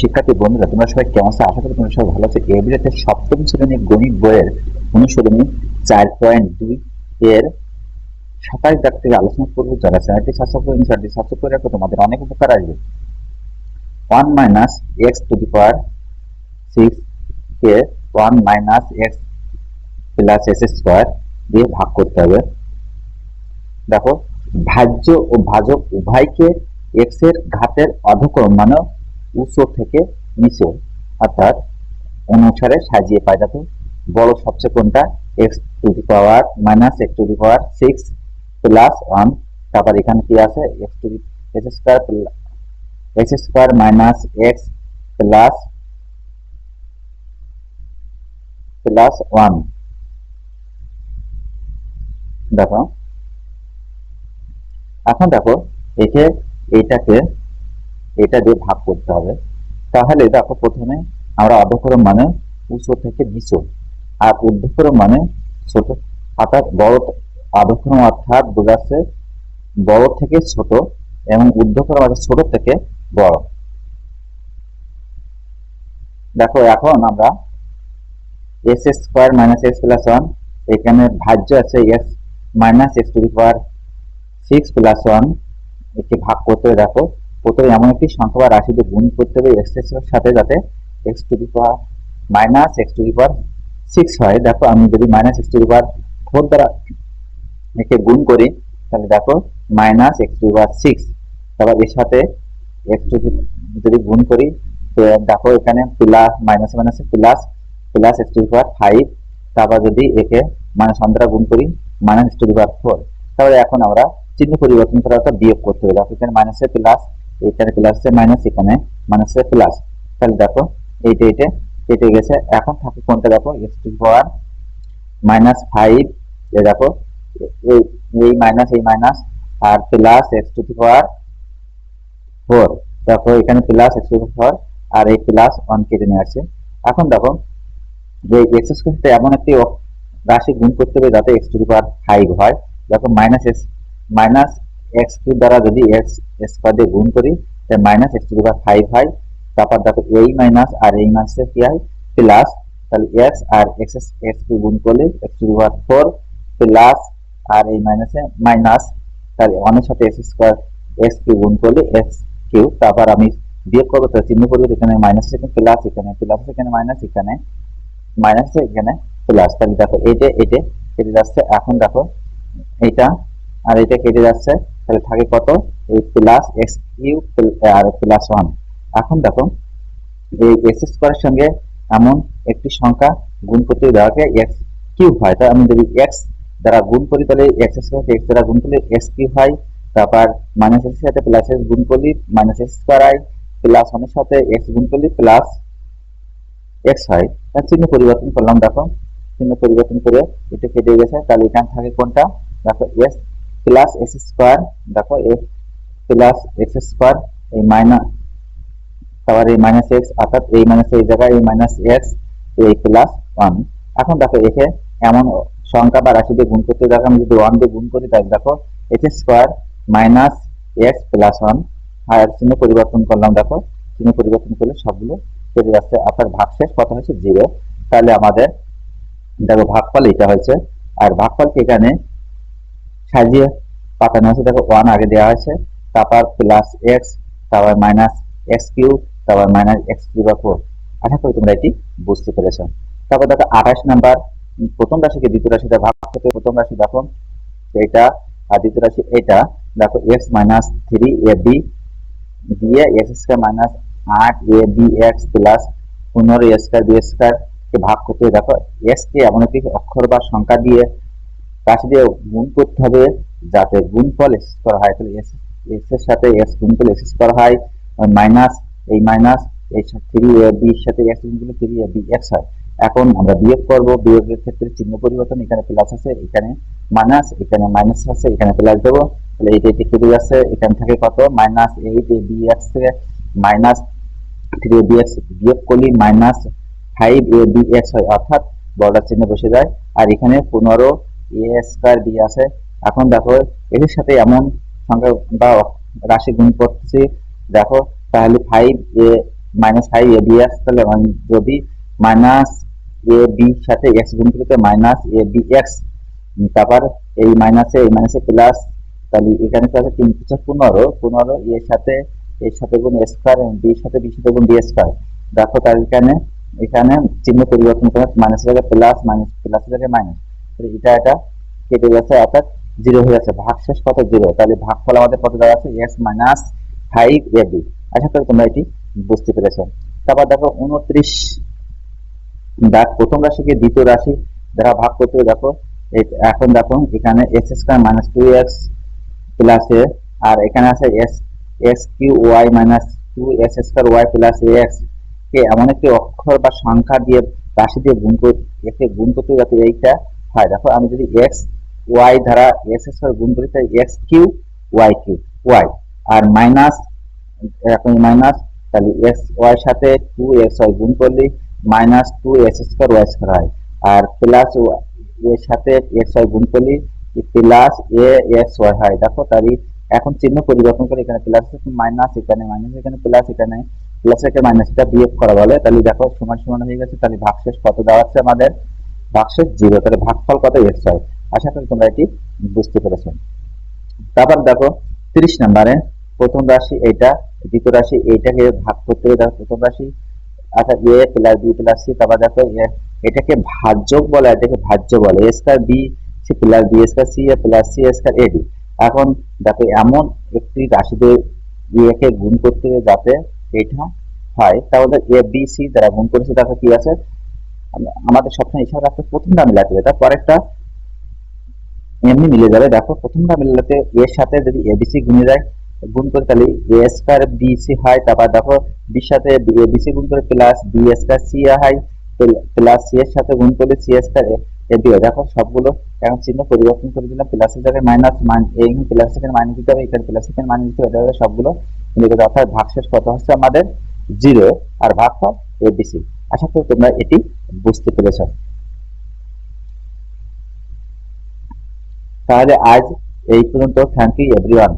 শিক্ষার্থী বন্ধুরা, তোমরা সবাই কেমন আছো? আশা করি তোমরা সবাই ভালো আছো। এই ভিডিওতে সপ্তম শ্রেণির গণিত বইয়ের অনুশীলনী চার পয়েন্ট দুই এর সাতাশ দাগ থেকে আলোচনা করব। যারা চ্যানেলটি সাবস্ক্রাইব করেন, চ্যানেলটি সাবস্ক্রাইব করে রাখো। তোমাদের অনেক উপকার আসবে। One minus x to the power six K one minus x plus S square দিয়ে ভাগ করতে হবে। দেখো, ভাজ্য ও ভাজক উভয়কে এক্সের ঘাতের অধক্রম মানে উৎস থেকে নিচে, অর্থাৎ অনুসারে সাজিয়ে পাই দেখো বড় সবচেয়ে কোনটা? X to the power minus x to the power six plus one তারপর এখানে কি আছে? X to the x square x square minus x plus plus one দেখো। এখন দেখো, একে, এটাকে এটা দিয়ে ভাগ করতে হবে। তাহলে দেখো প্রথমে আমরা অধক্রম মানে উচ্চ থেকে নিচু। আর ঊর্ধ্বক্রম মানে ছোট। অর্থাৎ বড় অধক্রম অর্থাৎ বোঝাচ্ছে বড় থেকে ছোট এবং ঊর্ধ্বক্রম অর্থাৎ ছোট থেকে বড়। দেখো এখন আমরা S S square minus x plus one এখানে ভাজ্য আছে S minus x to the power six plus one একে ভাগ করতে দেখো। প্রথমে এমন একটি সংখ্যা বা রাশি দিয়ে গুণ করতে হবে এক্সের সাথে যাতে x to the power minus x to the power six হয়। দেখো, আমি যদি minus x to the power four দ্বারা একে গুণ করি, তাহলে দেখো minus x to the power six তারপর এর সাথে এক্স টু যদি গুণ করি দেখো, এখানে প্লাস মাইনাস মাইনাসে plus plus x to the power five তারপর যদি একে মাইনাস ওয়ান গুণ করি minus x to the power four তাহলে এখন আমরা চিহ্ন পরিবর্তন করা অর্থাৎ বিয়োগ করতে হবে। এখানে মাইনাসে প্লাস এখানে প্লাস মাইনাস এখানে মাইনাসে প্লাস তাহলে দেখো, এইটা এইটা কেটে গেছে। এখন থাকে কোনটা দেখো? X to power minus five এ দেখো, এই এই মাইনাস এই minus R plus x to power four দেখো, এখানে প্লাস এক্স টু ফোর আর এই প্লাস ওয়ান কেটে নিয়ে আসছে। এখন দেখো যে এক্স স্কোয়ারটা এমন একটি রাশি গুণ করতে হবে যাতে এক্স টু পাওয়ার ফাইভ হয়। দেখো minus x minus x cube দ্বারা যদি এক্স স্কোয়ার দিয়ে গুণ করি, তাহলে মাইনাস এক্স টু ফাইভ হয়। তারপর দেখো এই মাইনাস আর এই মাইনাসে কি হয়? প্লাস তাহলে এক্স আর এক্স এক্স কিউব গুণ করলে x to the power four plus আর এই মাইনাসে মাইনাস তাহলে অনেক সাথে এক্স স্কোয়ার এক্স কিউব গুণ করলে এক্স কিউব তারপর আমি বিয়োগ করব, তাহলে চিহ্ন করব এখানে মাইনাস এখানে প্লাস এখানে প্লাস এখানে মাইনাস এখানে মাইনাস এখানে প্লাস তাহলে দেখো এইটা এইটা কেটে যাচ্ছে, এখন দেখো, এইটা, আর এটা কেটে যাচ্ছে। তাহলে থাকে কত? এই প্লাস এক্স কিউব আর প্লাস ওয়ান এখন দেখো, এই এক্স স্কোয়ারের সঙ্গে এমন একটি সংখ্যা গুণ করতে দেওয়াকে এক্স কিউব হয়। তাই আমি যদি এক্স দ্বারা গুণ করি, তাহলে এক্স স্কোয়ার এক্স দ্বারা গুণ করলে এক্স কিউব হয়। তারপর মাইনাস এক্স সাথে প্লাস এক্স গুণ করলে মাইনাস এক্স স্কোয়ার হয়। প্লাস ওয়ানের সাথে এক্স গুণ করলে প্লাস এক্স হয়। তার চিহ্ন পরিবর্তন করলাম, দেখো। চিহ্ন পরিবর্তন করে এটা কেটে গেছে। তাহলে এখানে থাকে কোনটা? দেখো এস প্লাস এক্স স্কোয়ার দেখো এক্স প্লাস এক্স স্কোয়ার এই মাইনাস তারপর এই মাইনাস এক্স অর্থাৎ এই মাইনাস এই জায়গায় এই মাইনাস এক্স এই প্লাস ওয়ান এখন দেখো একে এমন সংখ্যা বা রাশি দিয়ে গুণ করতে দেখো আমি যদি ওয়ান দিয়ে গুণ করি, তাহলে দেখো x square minus x plus one আর চিহ্ন পরিবর্তন করলাম, দেখো, চিহ্ন পরিবর্তন করলে সবগুলো কেটে যাচ্ছে। আপনার ভাগশেষ কত হয়েছে? জিরো তাহলে আমাদের দেখো, ভাগফল এটা হয়েছে। আর ভাগফলকে এখানে? সাজিয়ে পাতানো হয়েছে দেখো ওয়ান আগে দেওয়া হয়েছে, তারপর প্লাস এক্স তারপর মাইনাস এক্স কিউ তারপর মাইনাস এক্স কিউ বা ফোর আশা করি তোমরা এটি বুঝতে পেরেছ। তারপর দেখো, আঠাশ নাম্বার, প্রথম রাশিকে দ্বিতীয় রাশিতে ভাগ করতে প্রথম রাশি, দেখো, এটা আর দ্বিতীয় রাশি এটা, দেখো x minus three a b দিয়ে এক্স স্কোয়ার মাইনাস আট এ বি এক্স প্লাস পনেরো এ স্কোয়ার বি স্কোয়ার কে ভাগ করতে, দেখো এস কে এমন একটি অক্ষর বা সংখ্যা দিয়ে রাশি দিয়ে গুণ করতে হবে যাতে গুণফল এস করা হয়। তাহলে এস এক্সের সাথে এস গুণ করলে এস করা হয় মাইনাস এই মাইনাস এই থ্রি এ বি এর সাথে এক্স গুণ করলে থ্রি এ বি এক্স হয়। এখন আমরা বিয়োগ করব, বিয়োগের ক্ষেত্রে চিহ্ন পরিবর্তন, এখানে প্লাস আছে, এখানে মাইনাস এখানে মাইনাস আছে, এখানে প্লাস দেবো। তাহলে এইটা এটি কেটে যাচ্ছে এখান থেকে কত? Minus eight a b x থেকে minus three a b x বিয়োগ করলে minus five a b x হয়, অর্থাৎ বর্ডার চিহ্ন বসে যায়। আর এখানে পনেরো এ স্কোয়ার বি আছে। এখন দেখো এর সাথে এমন সংখ্যা বা রাশি গুণ করতেছি। দেখো, তাহলে five a minus five a b x তাহলে যদি মাইনাস এ বি সাথে এক্স গুণ করতে মাইনাস এ বি এক্স তারপর এই মাইনাসে এই মাইনাসে প্লাস তাহলে এখানে তো আছে তিন পিছা পনেরো। পনেরো এর সাথে এর সাথে গুণ স্কোয়ার বি সাথে বি সাথে গুণ বি স্কোয়ার দেখো তার এখানে এখানে চিহ্ন পরিবর্তন করে মাইনাস জায়গায় প্লাস মাইনাস প্লাস জায়গায় মাইনাস এটা এটা কেটে গেছে, অর্থাৎ জিরো হয়ে যাচ্ছে। ভাগ শেষ কত জিরো তাহলে ভাগফল আমাদের কত দেওয়া আছে? এক্স মাইনাস ফাইভ এ আশা করি তোমরা এটি বুঝতে পেরেছ। তারপর দেখো উনত্রিশ। দেখ, প্রথম রাশিকে দ্বিতীয় রাশি দ্বারা ভাগ করতে দেখো এখন দেখো, এখানে x square minus two x plus a আর এখানে আছে s s cube y minus two s square y plus a x কে, এমন একটি অক্ষর বা সংখ্যা দিয়ে, রাশি দিয়ে গুণ করে একে গুণ করতে যাতে এইটা হয়, দেখো আমি যদি এক্স ওয়াই দ্বারা এক্স স্কোয়ার গুণ করি, তাই x cube y cube y আর মাইনাস এখন মাইনাস তাহলে এক্স ওয়াই সাথে টু এক্স ওয়াই গুণ করলে minus two x square y square হয়। আর প্লাস এর সাথে এক্স ওয়াই গুণ করলে প্লাস এ এক্স ওয়াই হয়। দেখো তাহলে এখন চিহ্ন পরিবর্তন করে এখানে প্লাস মাইনাস এখানে মাইনাস এখানে প্লাস এখানে প্লাস এখানে মাইনাস এটা বিয়োগ করা বলে। তাহলে দেখো সমান সমান হয়ে গেছে। তাহলে ভাগশেষ কত দেওয়া হচ্ছে আমাদের? ভাগশেষ জিরো তাহলে ভাগফল কত এক্স হয় আশা করি তোমরা এটি বুঝতে পেরেছ। তারপর দেখো, তিরিশ নম্বরে, প্রথম রাশি এইটা, দ্বিতীয় রাশি এইটাকে ভাগ করতে হবে। দেখো, প্রথম রাশি আচ্ছা a plus b plus c, তারপর দেখো এটাকে ভাজ্যক বলে এটাকে ভাজ্য বলে। A b, c plus b square c, a plus c square a d. এখন দেখো, এমন একটি রাশিতে একে গুণ করতে হবে যাতে এটা হয়। তাহলে এ, বি, সি দ্বারা গুণ করেছে, দেখো কি আছে? আমাদের সবসময় হিসাব রাখতে প্রথমটা মিলাতে হবে তারপর একটা এমনি মিলে যাবে। দেখো প্রথমটা মিলাতে এর সাথে যদি এবিসি গুণে যায়, গুণ করে তাহলে এ স্কয়ার বিসি হয় তারপর দেখো বির সাথে এবিসি গুণ করে প্লাস বি স্কয়ার সি হয় প্লাস সি এর সাথে গুণ করলে সি স্কয়ার এবি হয় দেখো, সবগুলো এখন চিহ্ন পরিবর্তন করে দিলাম। প্লাসের জায়গায় মাইনাস মান এই প্লাস এখানে মাইনাস দিতে হবে, এখানে প্লাস এখানে মাইনাস দিতে হবে সবগুলো। অর্থাৎ ভাগশেষ কত হচ্ছে আমাদের? জিরো আর ভাগফল এবিসি আশা করি তোমরা এটি বুঝতে পেরেছ। তাহলে আজ এই পর্যন্ত। Thank you everyone